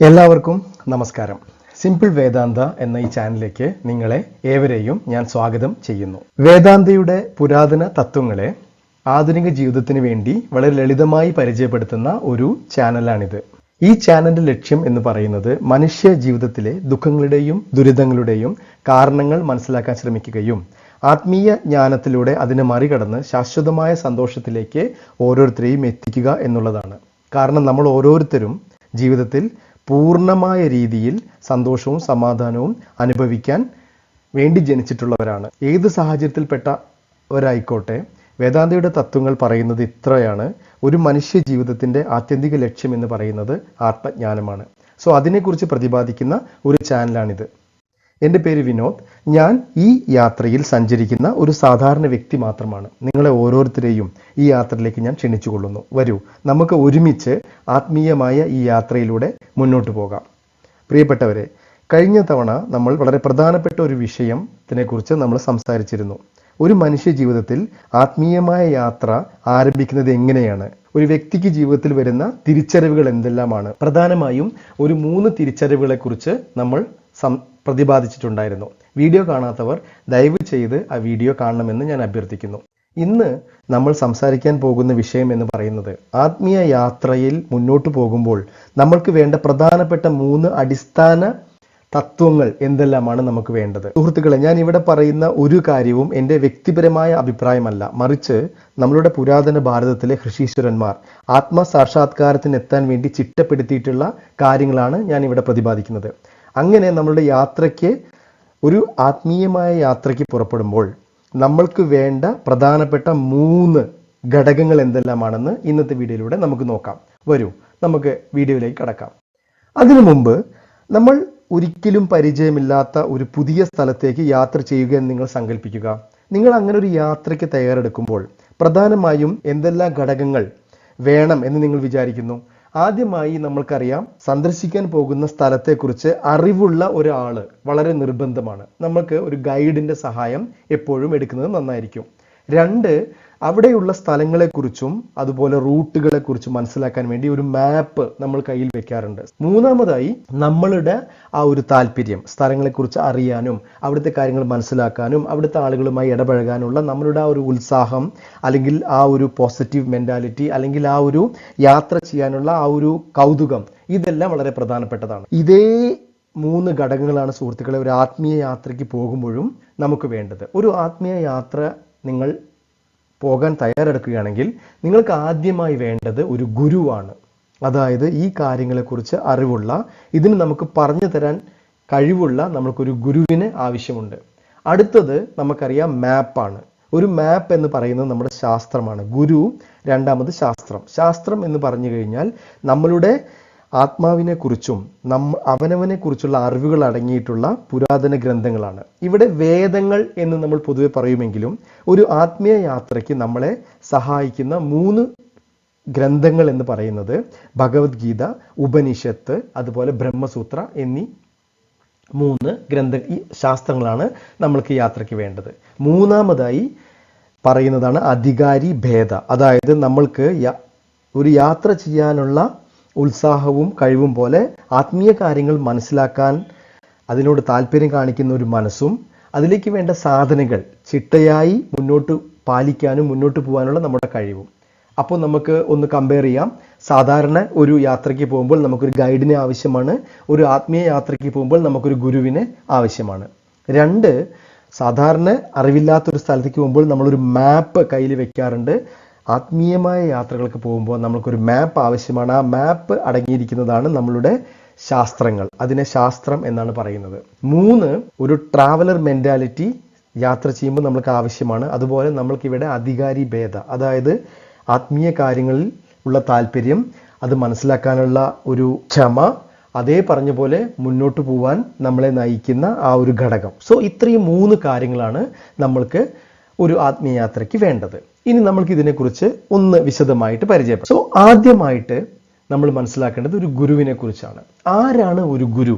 എല്ലാവർക്കും നമസ്കാരം. സിമ്പിൾ വേദാന്ത എന്ന ഈ ചാനലിലേക്ക് നിങ്ങളെ ഏവരെയും ഞാൻ സ്വാഗതം ചെയ്യുന്നു. വേദാന്തയുടെ പുരാതന തത്വങ്ങളെ ആധുനിക ജീവിതത്തിന് വേണ്ടി വളരെ ലളിതമായി പരിചയപ്പെടുത്തുന്ന ഒരു ചാനലാണിത്. ഈ ചാനലിന്റെ ലക്ഷ്യം എന്ന് പറയുന്നത് മനുഷ്യ ജീവിതത്തിലെ ദുഃഖങ്ങളുടെയും ദുരിതങ്ങളുടെയും കാരണങ്ങൾ മനസ്സിലാക്കാൻ ശ്രമിക്കുകയും ആത്മീയ ജ്ഞാനത്തിലൂടെ അതിനെ മറികടന്ന് ശാശ്വതമായ സന്തോഷത്തിലേക്ക് ഓരോരുത്തരെയും എത്തിക്കുക എന്നുള്ളതാണ്. കാരണം നമ്മൾ ഓരോരുത്തരും ജീവിതത്തിൽ പൂർണമായ രീതിയിൽ സന്തോഷവും സമാധാനവും അനുഭവിക്കാൻ വേണ്ടി ജനിച്ചിട്ടുള്ളവരാണ്. ഏത് സാഹചര്യത്തിൽപ്പെട്ടവരായിക്കോട്ടെ വേദാന്തയുടെ തത്വങ്ങൾ പറയുന്നത് ഇത്രയാണ്. ഒരു മനുഷ്യ ജീവിതത്തിന്റെ ആത്യന്തിക ലക്ഷ്യം എന്ന് പറയുന്നത് ആത്മജ്ഞാനമാണ്. സോ അതിനെക്കുറിച്ച് പ്രതിപാദിക്കുന്ന ഒരു ചാനലാണിത്. എന്റെ പേര് വിനോദ്. ഞാൻ ഈ യാത്രയിൽ സഞ്ചരിക്കുന്ന ഒരു സാധാരണ വ്യക്തി മാത്രമാണ്. നിങ്ങളെ ഓരോരുത്തരെയും ഈ യാത്രയിലേക്ക് ഞാൻ ക്ഷണിച്ചുകൊള്ളുന്നു. വരൂ നമുക്ക് ഒരുമിച്ച് ആത്മീയമായ ഈ യാത്രയിലൂടെ മുന്നോട്ട് പോകാം. പ്രിയപ്പെട്ടവരെ കഴിഞ്ഞ തവണ നമ്മൾ വളരെ പ്രധാനപ്പെട്ട ഒരു വിഷയത്തിനെക്കുറിച്ച് നമ്മൾ സംസാരിച്ചിരുന്നു. ഒരു മനുഷ്യ ജീവിതത്തിൽ ആത്മീയമായ യാത്ര ആരംഭിക്കുന്നത് എങ്ങനെയാണ്? ഒരു വ്യക്തിക്ക് ജീവിതത്തിൽ വരുന്ന തിരിച്ചറിവുകൾ എന്തെല്ലാമാണ്? പ്രധാനമായും ഒരു മൂന്ന് തിരിച്ചറിവുകളെക്കുറിച്ച് നമ്മൾ പ്രതിപാദിച്ചിട്ടുണ്ടായിരുന്നു. വീഡിയോ കാണാത്തവർ ദയവ് ചെയ്ത് ആ വീഡിയോ കാണണമെന്ന് ഞാൻ അഭ്യർത്ഥിക്കുന്നു. ഇന്ന് നമ്മൾ സംസാരിക്കാൻ പോകുന്ന വിഷയം എന്ന് പറയുന്നത് ആത്മീയ യാത്രയിൽ മുന്നോട്ട് പോകുമ്പോൾ നമ്മൾക്ക് വേണ്ട പ്രധാനപ്പെട്ട മൂന്ന് അടിസ്ഥാന തത്വങ്ങൾ എന്തെല്ലാമാണ് നമുക്ക് വേണ്ടത്? സുഹൃത്തുക്കളെ ഞാൻ ഇവിടെ പറയുന്ന ഒരു കാര്യവും എന്റെ വ്യക്തിപരമായ അഭിപ്രായമല്ല. മറിച്ച് നമ്മളുടെ പുരാതന ഭാരതത്തിലെ ഋഷീശ്വരന്മാർ ആത്മസാക്ഷാത്കാരത്തിന് എത്താൻ വേണ്ടി ചിട്ടപ്പെടുത്തിയിട്ടുള്ള കാര്യങ്ങളാണ് ഞാൻ ഇവിടെ പ്രതിപാദിക്കുന്നത്. അങ്ങനെ നമ്മളുടെ യാത്രയ്ക്ക് ഒരു ആത്മീയമായ യാത്രയ്ക്ക് പുറപ്പെടുമ്പോൾ നമ്മൾക്ക് വേണ്ട പ്രധാനപ്പെട്ട മൂന്ന് ഘടകങ്ങൾ എന്തെല്ലാമാണെന്ന് ഇന്നത്തെ വീഡിയോയിലൂടെ നമുക്ക് നോക്കാം. വരൂ നമുക്ക് വീഡിയോയിലേക്ക് കടക്കാം. അതിനു മുമ്പ് നമ്മൾ ഒരിക്കലും പരിചയമില്ലാത്ത ഒരു പുതിയ സ്ഥലത്തേക്ക് യാത്ര ചെയ്യുക എന്ന് നിങ്ങൾ സങ്കല്പിക്കുക നിങ്ങൾ അങ്ങനെ ഒരു യാത്രയ്ക്ക് തയ്യാറെടുക്കുമ്പോൾ പ്രധാനമായും എന്തെല്ലാം ഘടകങ്ങൾ വേണം എന്ന് നിങ്ങൾ വിചാരിക്കുന്നു? ആദ്യമായി നമ്മൾക്കറിയാം സന്ദർശിക്കാൻ പോകുന്ന സ്ഥലത്തെക്കുറിച്ച് അറിവുള്ള ഒരാൾ വളരെ നിർബന്ധമാണ്. നമ്മൾക്ക് ഒരു ഗൈഡിന്റെ സഹായം എപ്പോഴും എടുക്കുന്നത് നന്നായിരിക്കും. രണ്ട് അവിടെയുള്ള സ്ഥലങ്ങളെക്കുറിച്ചും അതുപോലെ റൂട്ടുകളെക്കുറിച്ചും മനസ്സിലാക്കാൻ വേണ്ടി ഒരു മാപ്പ് നമ്മൾ കയ്യിൽ വെക്കാറുണ്ട്. മൂന്നാമതായി നമ്മളുടെ ആ ഒരു താല്പര്യം സ്ഥലങ്ങളെക്കുറിച്ച് അറിയാനും അവിടുത്തെ കാര്യങ്ങൾ മനസ്സിലാക്കാനും അവിടുത്തെ ആളുകളുമായി ഇടപഴകാനുള്ള നമ്മളുടെ ആ ഒരു ഉത്സാഹം അല്ലെങ്കിൽ ആ ഒരു പോസിറ്റീവ് മെന്റാലിറ്റി അല്ലെങ്കിൽ ആ ഒരു യാത്ര ചെയ്യാനുള്ള ആ ഒരു കൗതുകം ഇതെല്ലാം വളരെ പ്രധാനപ്പെട്ടതാണ്. ഇതേ മൂന്ന് ഘടകങ്ങളാണ് സുഹൃത്തുക്കളെ ഒരു ആത്മീയ യാത്രയ്ക്ക് പോകുമ്പോഴും നമുക്ക് വേണ്ടത്. ഒരു ആത്മീയ യാത്ര നിങ്ങൾ പോകാൻ തയ്യാറെടുക്കുകയാണെങ്കിൽ നിങ്ങൾക്ക് ആദ്യമായി വേണ്ടത് ഒരു ഗുരുവാണ്. അതായത് ഈ കാര്യങ്ങളെക്കുറിച്ച് അറിവുള്ള ഇതിന് നമുക്ക് പറഞ്ഞു തരാൻ കഴിവുള്ള നമുക്കൊരു ഗുരുവിന് ആവശ്യമുണ്ട്. അടുത്തത് നമുക്കറിയാം മാപ്പാണ്. ഒരു മാപ്പ് എന്ന് പറയുന്നത് നമ്മുടെ ശാസ്ത്രമാണ്. ഗുരു രണ്ടാമത് ശാസ്ത്രം. ശാസ്ത്രം എന്ന് പറഞ്ഞു കഴിഞ്ഞാൽ നമ്മളുടെ ആത്മാവിനെ നം നമ്മ അവനവനെ അറിവുകൾ അടങ്ങിയിട്ടുള്ള പുരാതന ഗ്രന്ഥങ്ങളാണ്. ഇവിടെ വേദങ്ങൾ എന്ന് നമ്മൾ പൊതുവെ പറയുമെങ്കിലും ഒരു ആത്മീയ യാത്രയ്ക്ക് നമ്മളെ സഹായിക്കുന്ന മൂന്ന് ഗ്രന്ഥങ്ങൾ എന്ന് പറയുന്നത് ഭഗവത്ഗീത ഉപനിഷത്ത് അതുപോലെ ബ്രഹ്മസൂത്ര എന്നീ മൂന്ന് ഗ്രന്ഥ ഈ ശാസ്ത്രങ്ങളാണ് നമ്മൾക്ക് യാത്രയ്ക്ക് വേണ്ടത്. മൂന്നാമതായി പറയുന്നതാണ് അധികാരി ഭേദ. അതായത് നമ്മൾക്ക് ഒരു യാത്ര ചെയ്യാനുള്ള ഉത്സാഹവും കഴിവും പോലെ ആത്മീയ കാര്യങ്ങൾ മനസ്സിലാക്കാൻ അതിനോട് താല്പര്യം കാണിക്കുന്ന ഒരു മനസ്സും അതിലേക്ക് വേണ്ട സാധനങ്ങൾ ചിട്ടയായി മുന്നോട്ട് പാലിക്കാനും മുന്നോട്ട് പോകാനുള്ള നമ്മുടെ കഴിവും. അപ്പോൾ നമുക്ക് ഒന്ന് കമ്പയർ ചെയ്യാം. സാധാരണ ഒരു യാത്രയ്ക്ക് പോകുമ്പോൾ നമുക്കൊരു ഗൈഡിനെ ആവശ്യമാണ്. ഒരു ആത്മീയ യാത്രയ്ക്ക് പോകുമ്പോൾ നമുക്കൊരു ഗുരുവിനെ ആവശ്യമാണ്. രണ്ട് സാധാരണ അറിവില്ലാത്തൊരു സ്ഥലത്തേക്ക് പോകുമ്പോൾ നമ്മളൊരു മാപ്പ് കയ്യിൽ വെക്കാറുണ്ട്. ആത്മീയമായ യാത്രകൾക്ക് പോകുമ്പോൾ നമ്മൾക്കൊരു മാപ്പ് ആവശ്യമാണ്. ആ മാപ്പ് അടങ്ങിയിരിക്കുന്നതാണ് നമ്മളുടെ ശാസ്ത്രങ്ങൾ. അതിനെ ശാസ്ത്രം എന്നാണ് പറയുന്നത്. മൂന്ന് ഒരു ട്രാവലർ മെന്റാലിറ്റി യാത്ര ചെയ്യുമ്പോൾ നമ്മൾക്ക് ആവശ്യമാണ്. അതുപോലെ നമ്മൾക്കിവിടെ അധികാരി ഭേദ. അതായത് ആത്മീയ കാര്യങ്ങളിൽ ഉള്ള താല്പര്യം അത് മനസ്സിലാക്കാനുള്ള ഒരു ക്ഷമ അതേ പറഞ്ഞ പോലെ മുന്നോട്ട് പോവാൻ നമ്മളെ നയിക്കുന്ന ആ ഒരു ഘടകം. സോ ഇത്രയും മൂന്ന് കാര്യങ്ങളാണ് നമ്മൾക്ക് ഒരു ആത്മീയ യാത്രയ്ക്ക് വേണ്ടത്. ഇനി നമ്മൾക്ക് ഇതിനെക്കുറിച്ച് ഒന്ന് വിശദമായിട്ട് പരിചയപ്പെടാം. സോ ആദ്യമായിട്ട് നമ്മൾ മനസ്സിലാക്കേണ്ടത് ഒരു ഗുരുവിനെ കുറിച്ചാണ് ആരാണ് ഒരു ഗുരു?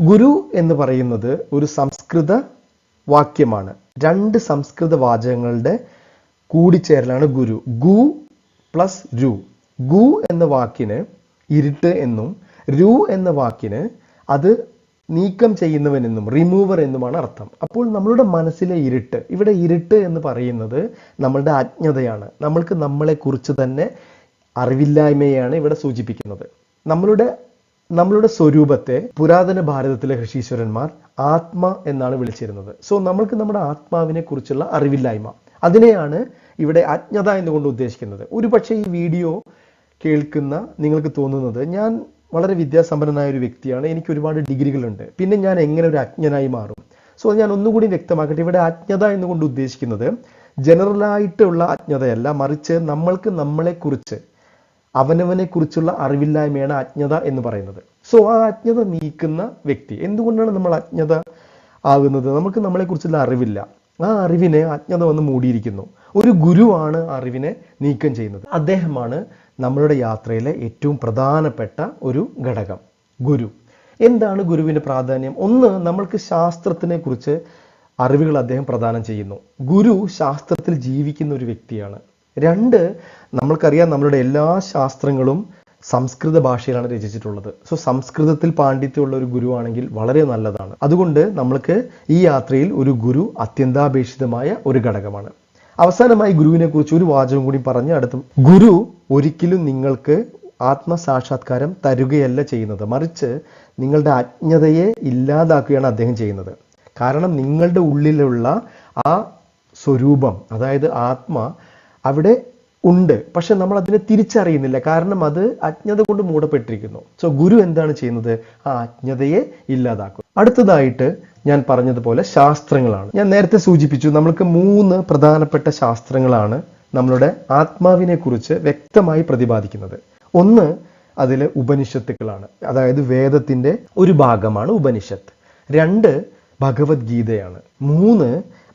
ഗുരു എന്ന് പറയുന്നത് ഒരു സംസ്കൃത വാക്യമാണ്. രണ്ട് സംസ്കൃത വാചകങ്ങളുടെ കൂടിച്ചേരലാണ് ഗുരു. ഗു പ്ലസ് രു. ഗു എന്ന വാക്കിന് ഇരുട്ട് എന്നും രു എന്ന വാക്കിന് അത് നീക്കം ചെയ്യുന്നവനെന്നും റിമൂവർ എന്നുമാണ് അർത്ഥം. അപ്പോൾ നമ്മളുടെ മനസ്സിലെ ഇരുട്ട് ഇവിടെ ഇരുട്ട് എന്ന് പറയുന്നത് നമ്മളുടെ അജ്ഞതയാണ്. നമ്മൾക്ക് നമ്മളെക്കുറിച്ച് തന്നെ അറിവില്ലായ്മയാണ് ഇവിടെ സൂചിപ്പിക്കുന്നത്. നമ്മളുടെ നമ്മളുടെ സ്വരൂപത്തെ പുരാതന ഭാരതത്തിലെ ഋഷീശ്വരന്മാർ ആത്മ എന്നാണ് വിളിച്ചിരുന്നത്. സോ നമ്മൾക്ക് നമ്മുടെ ആത്മാവിനെ കുറിച്ചുള്ള അറിവില്ലായ്മ. അതിനെയാണ് ഇവിടെ അജ്ഞത എന്നുകൊണ്ട് ഉദ്ദേശിക്കുന്നത്. ഒരുപക്ഷെ ഈ വീഡിയോ കേൾക്കുന്ന നിങ്ങൾക്ക് തോന്നുന്നത് ഞാൻ വളരെ വിദ്യാസമ്പന്നനായ ഒരു വ്യക്തിയാണ്. എനിക്ക് ഒരുപാട് ഡിഗ്രികളുണ്ട്. പിന്നെ ഞാൻ എങ്ങനെ ഒരു അജ്ഞനായി മാറും? സോ ഞാൻ ഒന്നുകൂടി വ്യക്തമാക്കട്ടെ. ഇവിടെ അജ്ഞത എന്നുകൊണ്ട് ഉദ്ദേശിക്കുന്നത് ജനറലായിട്ടുള്ള അജ്ഞതയല്ല മറിച്ച് നമ്മൾക്ക് നമ്മളെക്കുറിച്ച് അവനവനെ കുറിച്ചുള്ള അറിവില്ലായ്മയാണ് അജ്ഞത എന്ന് പറയുന്നത്. സോ ആ അജ്ഞത നീക്കുന്ന വ്യക്തി എന്തുകൊണ്ടാണ് നമ്മൾ അജ്ഞത ആകുന്നത്? നമുക്ക് നമ്മളെക്കുറിച്ചുള്ള അറിവില്ല. ആ അറിവിനെ അജ്ഞത വന്ന് മൂടിയിരിക്കുന്നു. ഒരു ഗുരുവാണ് അറിവിനെ നീക്കം ചെയ്യുന്നത്. അദ്ദേഹമാണ് നമ്മളുടെ യാത്രയിലെ ഏറ്റവും പ്രധാനപ്പെട്ട ഒരു ഘടകം ഗുരു. എന്താണ് ഗുരുവിന്റെ പ്രാധാന്യം? ഒന്ന് നമ്മൾക്ക് ശാസ്ത്രത്തിനെ കുറിച്ച് അറിവുകൾ അദ്ദേഹം പ്രദാനം ചെയ്യുന്നു. ഗുരു ശാസ്ത്രത്തിൽ ജീവിക്കുന്ന ഒരു വ്യക്തിയാണ്. രണ്ട് നമ്മൾക്കറിയാം നമ്മളുടെ എല്ലാ ശാസ്ത്രങ്ങളും സംസ്കൃത ഭാഷയിലാണ് രചിച്ചിട്ടുള്ളത്. സോ സംസ്കൃതത്തിൽ പാണ്ഡിത്യമുള്ള ഒരു ഗുരുവാണെങ്കിൽ വളരെ നല്ലതാണ്. അതുകൊണ്ട് നമ്മൾക്ക് ഈ യാത്രയിൽ ഒരു ഗുരു അത്യന്താപേക്ഷിതമായ ഒരു ഘടകമാണ്. അവസാനമായി ഗുരുവിനെ കുറിച്ച് ഒരു വാചകം കൂടി പറഞ്ഞ് അടുത്തു. ഗുരു ഒരിക്കലും നിങ്ങൾക്ക് ആത്മസാക്ഷാത്കാരം തരുകയല്ല ചെയ്യുന്നത്. മറിച്ച് നിങ്ങളുടെ അജ്ഞതയെ ഇല്ലാതാക്കുകയാണ് അദ്ദേഹം ചെയ്യുന്നത്. കാരണം നിങ്ങളുടെ ഉള്ളിലുള്ള ആ സ്വരൂപം അതായത് ആത്മ അവിടെ ഉണ്ട്. പക്ഷെ നമ്മൾ അതിനെ തിരിച്ചറിയുന്നില്ല. കാരണം അത് അജ്ഞത കൊണ്ട് മൂടപ്പെട്ടിരിക്കുന്നു. സോ ഗുരു എന്താണ് ചെയ്യുന്നത്? ആ അജ്ഞതയെ ഇല്ലാതാക്കും അടുത്തതായിട്ട് ഞാൻ പറഞ്ഞതുപോലെ ശാസ്ത്രങ്ങളാണ്. ഞാൻ നേരത്തെ സൂചിപ്പിച്ചു നമ്മൾക്ക് മൂന്ന് പ്രധാനപ്പെട്ട ശാസ്ത്രങ്ങളാണ് നമ്മളുടെ ആത്മാവിനെ കുറിച്ച് വ്യക്തമായി പ്രതിപാദിക്കുന്നത്. ഒന്ന് അതിലെ ഉപനിഷത്തുക്കളാണ്. അതായത് വേദത്തിന്റെ ഒരു ഭാഗമാണ് ഉപനിഷത്ത്. രണ്ട് ഭഗവത്ഗീതയാണ്. മൂന്ന്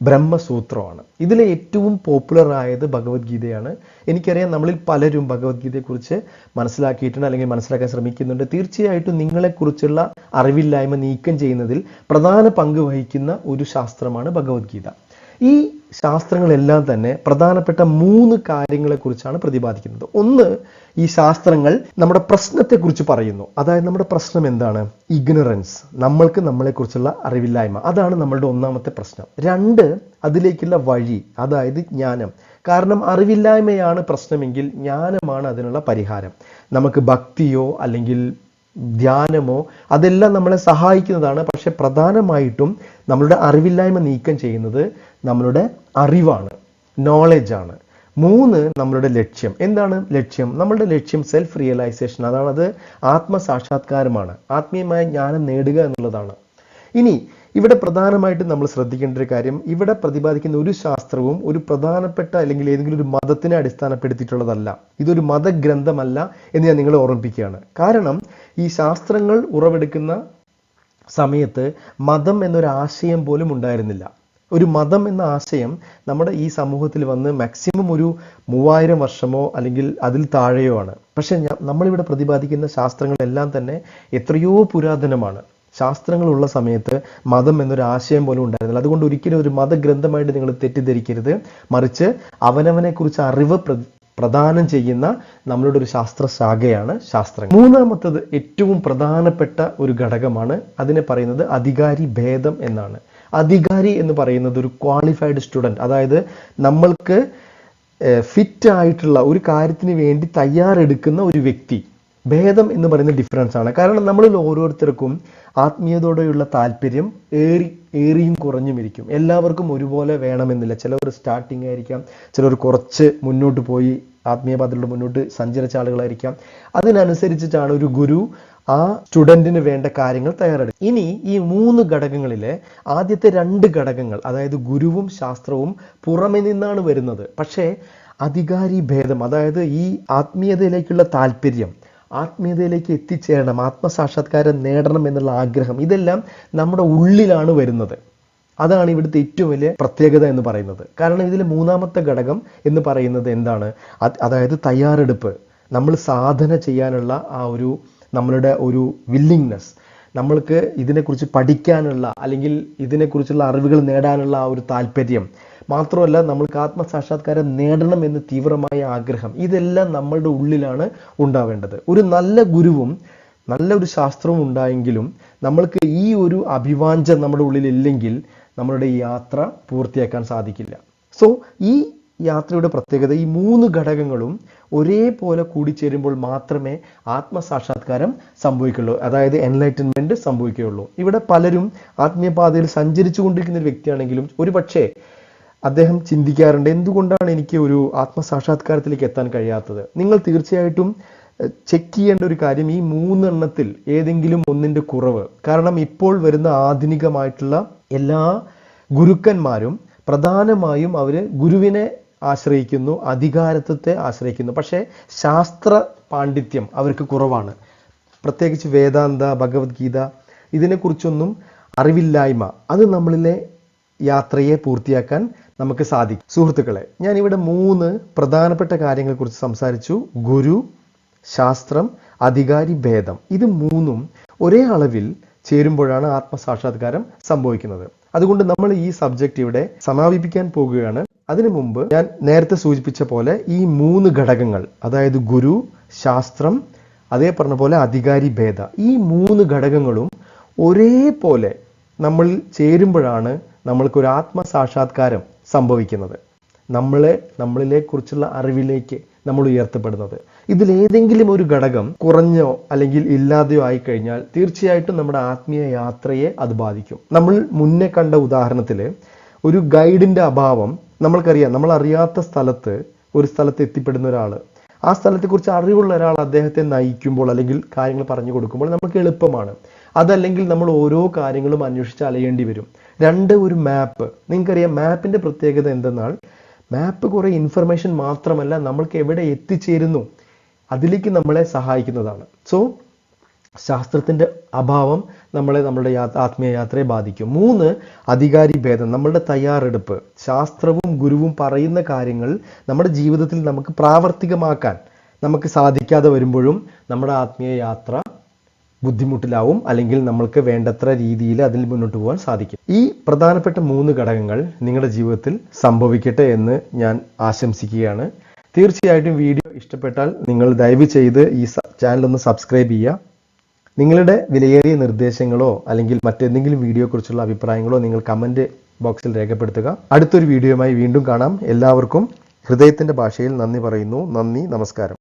ബ്രഹ്മസൂത്രമാണ്. ഇതിലെ ഏറ്റവും പോപ്പുലർ ആയത് ഭഗവത്ഗീതയാണ്. എനിക്കറിയാം നമ്മളിൽ പലരും ഭഗവത്ഗീതയെക്കുറിച്ച് മനസ്സിലാക്കിയിട്ടുണ്ട് അല്ലെങ്കിൽ മനസ്സിലാക്കാൻ ശ്രമിക്കുന്നുണ്ട്. തീർച്ചയായിട്ടും നിങ്ങളെക്കുറിച്ചുള്ള അറിവില്ലായ്മ നീക്കം ചെയ്യുന്നതിൽ പ്രധാന പങ്ക് വഹിക്കുന്ന ഒരു ശാസ്ത്രമാണ് ഭഗവത്ഗീത. ഈ ശാസ്ത്രങ്ങളെല്ലാം തന്നെ പ്രധാനപ്പെട്ട മൂന്ന് കാര്യങ്ങളെക്കുറിച്ചാണ് പ്രതിപാദിക്കുന്നത്. ഒന്ന് ഈ ശാസ്ത്രങ്ങൾ നമ്മുടെ പ്രശ്നത്തെക്കുറിച്ച് പറയുന്നു. അതായത് നമ്മുടെ പ്രശ്നം എന്താണ്? ഇഗ്നറൻസ് നമ്മൾക്ക് നമ്മളെക്കുറിച്ചുള്ള അറിവില്ലായ്മ. അതാണ് നമ്മളുടെ ഒന്നാമത്തെ പ്രശ്നം. രണ്ട് അതിലേക്കുള്ള വഴി അതായത് ജ്ഞാനം. കാരണം അറിവില്ലായ്മയാണ് പ്രശ്നമെങ്കിൽ ജ്ഞാനമാണ് അതിനുള്ള പരിഹാരം. നമുക്ക് ഭക്തിയോ അല്ലെങ്കിൽ ധ്യാനമോ അതെല്ലാം നമ്മളെ സഹായിക്കുന്നതാണ് പക്ഷെ പ്രധാനമായിട്ടും നമ്മളുടെ അറിവില്ലായ്മ നീക്കം ചെയ്യുന്നത് നമ്മളുടെ അറിവാണ് നോളജാണ് മൂന്ന് നമ്മളുടെ ലക്ഷ്യം. എന്താണ് ലക്ഷ്യം? നമ്മളുടെ ലക്ഷ്യം സെൽഫ് റിയലൈസേഷൻ അതാണ് അത് ആത്മസാക്ഷാത്കാരമാണ്. ആത്മീയമായ ജ്ഞാനം നേടുക എന്നുള്ളതാണ്. ഇനി ഇവിടെ പ്രധാനമായിട്ടും നമ്മൾ ശ്രദ്ധിക്കേണ്ട ഒരു കാര്യം ഇവിടെ പ്രതിപാദിക്കുന്ന ഒരു ശാസ്ത്രവും ഒരു പ്രധാനപ്പെട്ട അല്ലെങ്കിൽ ഏതെങ്കിലും ഒരു മതത്തിനെ അടിസ്ഥാനപ്പെടുത്തിയിട്ടുള്ളതല്ല. ഇതൊരു മതഗ്രന്ഥമല്ല എന്ന് ഞാൻ നിങ്ങളെ ഓർമ്മിപ്പിക്കുകയാണ്. കാരണം ഈ ശാസ്ത്രങ്ങൾ ഉറവെടുക്കുന്ന സമയത്ത് മതം എന്നൊരു ആശയം പോലും ഉണ്ടായിരുന്നില്ല. ഒരു മതം എന്ന ആശയം നമ്മുടെ ഈ സമൂഹത്തിൽ വന്ന് മാക്സിമം ഒരു മൂവായിരം വർഷമോ അല്ലെങ്കിൽ അതിൽ താഴെയോ ആണ്. പക്ഷെ നമ്മളിവിടെ പ്രതിപാദിക്കുന്ന ശാസ്ത്രങ്ങളെല്ലാം തന്നെ എത്രയോ പുരാതനമാണ്. ശാസ്ത്രങ്ങളുള്ള സമയത്ത് മതം എന്നൊരു ആശയം പോലും ഉണ്ടായിരുന്നില്ല. അതുകൊണ്ട് ഒരിക്കലും ഒരു മതഗ്രന്ഥമായിട്ട് നിങ്ങൾ തെറ്റിദ്ധരിക്കരുത്. മറിച്ച് അവനവനെ കുറിച്ച് അറിവ് പ്രദാനം ചെയ്യുന്ന നമ്മളുടെ ഒരു ശാസ്ത്ര ശാഖയാണ് ശാസ്ത്രം മൂന്നാമത്തത് ഏറ്റവും പ്രധാനപ്പെട്ട ഒരു ഘടകമാണ് അതിനെ പറയുന്നത് അധികാരി ഭേദം എന്നാണ്. അധികാരി എന്ന് പറയുന്നത് ഒരു ക്വാളിഫൈഡ് സ്റ്റുഡന്റ് അതായത് നമ്മൾക്ക് ഫിറ്റ് ആയിട്ടുള്ള ഒരു കാര്യത്തിന് വേണ്ടി തയ്യാറെടുക്കുന്ന ഒരു വ്യക്തി. ഭേദം എന്ന് പറയുന്ന ഡിഫറൻസ് ആണ്. കാരണം നമ്മളിൽ ഓരോരുത്തർക്കും ആത്മീയതയോടെയുള്ള താല്പര്യം ഏറി ഏറിയും കുറഞ്ഞും ഇരിക്കും. എല്ലാവർക്കും ഒരുപോലെ വേണമെന്നില്ല. ചിലവർ സ്റ്റാർട്ടിംഗ് ആയിരിക്കാം. ചിലർ കുറച്ച് മുന്നോട്ട് പോയി ആത്മീയപാതയിലൂടെ മുന്നോട്ട് സഞ്ചരിച്ച ആളുകളായിരിക്കാം. അതിനനുസരിച്ചിട്ടാണ് ഒരു ഗുരു ആ സ്റ്റുഡന്റിന് വേണ്ട കാര്യങ്ങൾ തയ്യാറെടുക്കും ഇനി ഈ മൂന്ന് ഘടകങ്ങളിലെ ആദ്യത്തെ രണ്ട് ഘടകങ്ങൾ അതായത് ഗുരുവും ശാസ്ത്രവും പുറമെ നിന്നാണ് വരുന്നത്. പക്ഷേ അധികാരി ഭേദം അതായത് ഈ ആത്മീയതയിലേക്കുള്ള താല്പര്യം ആത്മീയതയിലേക്ക് എത്തിച്ചേരണം ആത്മസാക്ഷാത്കാരം നേടണം എന്നുള്ള ആഗ്രഹം ഇതെല്ലാം നമ്മുടെ ഉള്ളിലാണ് വരുന്നത്. അതാണ് ഇവിടുത്തെ ഏറ്റവും വലിയ പ്രത്യേകത എന്ന് പറയുന്നത്. കാരണം ഇതിലെ മൂന്നാമത്തെ ഘടകം എന്ന് പറയുന്നത് എന്താണ്? അതായത് തയ്യാറെടുപ്പ്. നമ്മൾ സാധന ചെയ്യാനുള്ള ആ ഒരു നമ്മളുടെ ഒരു വില്ലിങ്നെസ് നമ്മൾക്ക് ഇതിനെക്കുറിച്ച് പഠിക്കാനുള്ള അല്ലെങ്കിൽ ഇതിനെക്കുറിച്ചുള്ള അറിവുകൾ നേടാനുള്ള ആ ഒരു താല്പര്യം. മാത്രമല്ല നമ്മൾക്ക് ആത്മസാക്ഷാത്കാരം നേടണം എന്ന് തീവ്രമായ ആഗ്രഹം. ഇതെല്ലാം നമ്മളുടെ ഉള്ളിലാണ് ഉണ്ടാവേണ്ടത്. ഒരു നല്ല ഗുരുവും നല്ലൊരു ശാസ്ത്രവും ഉണ്ടായെങ്കിലും നമ്മൾക്ക് ഈ ഒരു അഭിവാഞ്ച നമ്മുടെ ഉള്ളിലില്ലെങ്കിൽ നമ്മളുടെ യാത്ര പൂർത്തിയാക്കാൻ സാധിക്കില്ല. സോ ഈ യാത്രയുടെ പ്രത്യേകത ഈ മൂന്ന് ഘടകങ്ങളും ഒരേപോലെ കൂടിച്ചേരുമ്പോൾ മാത്രമേ ആത്മസാക്ഷാത്കാരം സംഭവിക്കുള്ളൂ. അതായത് എൻലൈറ്റൻമെന്റ് സംഭവിക്കുകയുള്ളൂ. ഇവിടെ പലരും ആത്മീയപാതയിൽ സഞ്ചരിച്ചു കൊണ്ടിരിക്കുന്ന ഒരു വ്യക്തിയാണെങ്കിലും ഒരു പക്ഷേ അദ്ദേഹം ചിന്തിക്കാറുണ്ട് എന്തുകൊണ്ടാണ് എനിക്ക് ഒരു ആത്മസാക്ഷാത്കാരത്തിലേക്ക് എത്താൻ കഴിയാത്തത്? നിങ്ങൾ തീർച്ചയായിട്ടും ചെക്ക് ചെയ്യേണ്ട ഒരു കാര്യം ഈ മൂന്നെണ്ണത്തിൽ ഏതെങ്കിലും ഒന്നിന്റെ കുറവ്. കാരണം ഇപ്പോൾ വരുന്ന ആധുനികമായിട്ടുള്ള എല്ലാ ഗുരുക്കന്മാരും പ്രധാനമായും അവർ ഗുരുവിനെ ആശ്രയിക്കുന്നു അധികാരത്വത്തെ ആശ്രയിക്കുന്നു. പക്ഷേ ശാസ്ത്ര പാണ്ഡിത്യം അവർക്ക് കുറവാണ്. പ്രത്യേകിച്ച് വേദാന്ത ഭഗവത്ഗീത ഇതിനെക്കുറിച്ചൊന്നും അറിവില്ലായ്മ. അത് നമ്മളിലെ യാത്രയെ പൂർത്തിയാക്കാൻ നമുക്ക് സാധിക്കും. സുഹൃത്തുക്കളെ ഞാൻ ഇവിടെ മൂന്ന് പ്രധാനപ്പെട്ട കാര്യങ്ങളെക്കുറിച്ച് സംസാരിച്ചു. ഗുരു ശാസ്ത്രം അധികാരി ഭേദം ഇത് മൂന്നും ഒരേ അളവിൽ ചേരുമ്പോഴാണ് ആത്മസാക്ഷാത്കാരം സംഭവിക്കുന്നത്. അതുകൊണ്ട് നമ്മൾ ഈ സബ്ജക്റ്റ് ഇവിടെ സമാപിപ്പിക്കാൻ പോകുകയാണ്. അതിനു മുമ്പ് ഞാൻ നേരത്തെ സൂചിപ്പിച്ച പോലെ ഈ മൂന്ന് ഘടകങ്ങൾ അതായത് ഗുരു ശാസ്ത്രം അതേ പറഞ്ഞ പോലെ അധികാരി ഭേദ ഈ മൂന്ന് ഘടകങ്ങളും ഒരേപോലെ നമ്മൾ ചേരുമ്പോഴാണ് നമ്മൾക്ക് ഒരു ആത്മസാക്ഷാത്കാരം സംഭവിക്കുന്നത്. നമ്മളെ നമ്മളിലെ കുറിച്ചുള്ള അറിവിലേക്ക് നമ്മൾ ഉയർത്തപ്പെടുന്നത്. ഇതിലേതെങ്കിലും ഒരു ഘടകം കുറഞ്ഞോ അല്ലെങ്കിൽ ഇല്ലാതെയോ ആയി കഴിഞ്ഞാൽ തീർച്ചയായിട്ടും നമ്മുടെ ആത്മീയ യാത്രയെ അത് ബാധിക്കും. നമ്മൾ മുന്നേ കണ്ട ഉദാഹരണത്തിൽ ഒരു ഗൈഡിന്റെ അഭാവം നമ്മൾക്കറിയാം. നമ്മൾ അറിയാത്ത സ്ഥലത്ത് ഒരു സ്ഥലത്ത് എത്തിപ്പെടുന്ന ഒരാൾ. ആ സ്ഥലത്തെക്കുറിച്ച് അറിവുള്ള ഒരാൾ അദ്ദേഹത്തെ നയിക്കുമ്പോൾ അല്ലെങ്കിൽ കാര്യങ്ങൾ പറഞ്ഞു കൊടുക്കുമ്പോൾ നമുക്ക് എളുപ്പമാണ്. അതല്ലെങ്കിൽ നമ്മൾ ഓരോ കാര്യങ്ങളും അന്വേഷിച്ച് അലയേണ്ടി വരും. രണ്ട് ഒരു മാപ്പ് നിങ്ങൾക്കറിയാം മാപ്പിന്റെ പ്രത്യേകത എന്തെന്നാൽ മാപ്പ് കുറേ ഇൻഫർമേഷൻ മാത്രമല്ല നമ്മൾക്ക് എവിടെ എത്തിച്ചേരുന്നു അതിലേക്ക് നമ്മളെ സഹായിക്കുന്നതാണ്. സോ ശാസ്ത്രത്തിന്റെ അഭാവം നമ്മളെ നമ്മുടെ ആത്മീയ യാത്രയെ ബാധിക്കും. മൂന്ന് അധികാരി ഭേദം നമ്മളുടെ തയ്യാറെടുപ്പ്. ശാസ്ത്രവും ഗുരുവും പറയുന്ന കാര്യങ്ങൾ നമ്മുടെ ജീവിതത്തിൽ നമുക്ക് പ്രാവർത്തികമാക്കാൻ നമുക്ക് സാധിക്കാതെ വരുമ്പോഴും നമ്മുടെ ആത്മീയ യാത്ര ബുദ്ധിമുട്ടിലാവും അല്ലെങ്കിൽ നമ്മൾക്ക് വേണ്ടത്ര രീതിയിൽ അതിൽ മുന്നോട്ട് പോകാൻ സാധിക്കും. ഈ പ്രധാനപ്പെട്ട മൂന്ന് ഘടകങ്ങൾ നിങ്ങളുടെ ജീവിതത്തിൽ സംഭവിക്കട്ടെ എന്ന് ഞാൻ ആശംസിക്കുകയാണ്. തീർച്ചയായിട്ടും വീഡിയോ ഇഷ്ടപ്പെട്ടാൽ നിങ്ങൾ ദയവ് ചെയ്ത് ഈ ചാനൽ ഒന്ന് സബ്സ്ക്രൈബ് ചെയ്യുക. നിങ്ങളുടെ വിലയേറിയ നിർദ്ദേശങ്ങളോ അല്ലെങ്കിൽ മറ്റെന്തെങ്കിലും വീഡിയോയെക്കുറിച്ചുള്ള അഭിപ്രായങ്ങളോ നിങ്ങൾ കമന്റ് ബോക്സിൽ രേഖപ്പെടുത്തുക. അടുത്തൊരു വീഡിയോയുമായി വീണ്ടും കാണാം. എല്ലാവർക്കും ഹൃദയത്തിന്റെ ഭാഷയിൽ നന്ദി പറയുന്നു. നന്ദി നമസ്കാരം.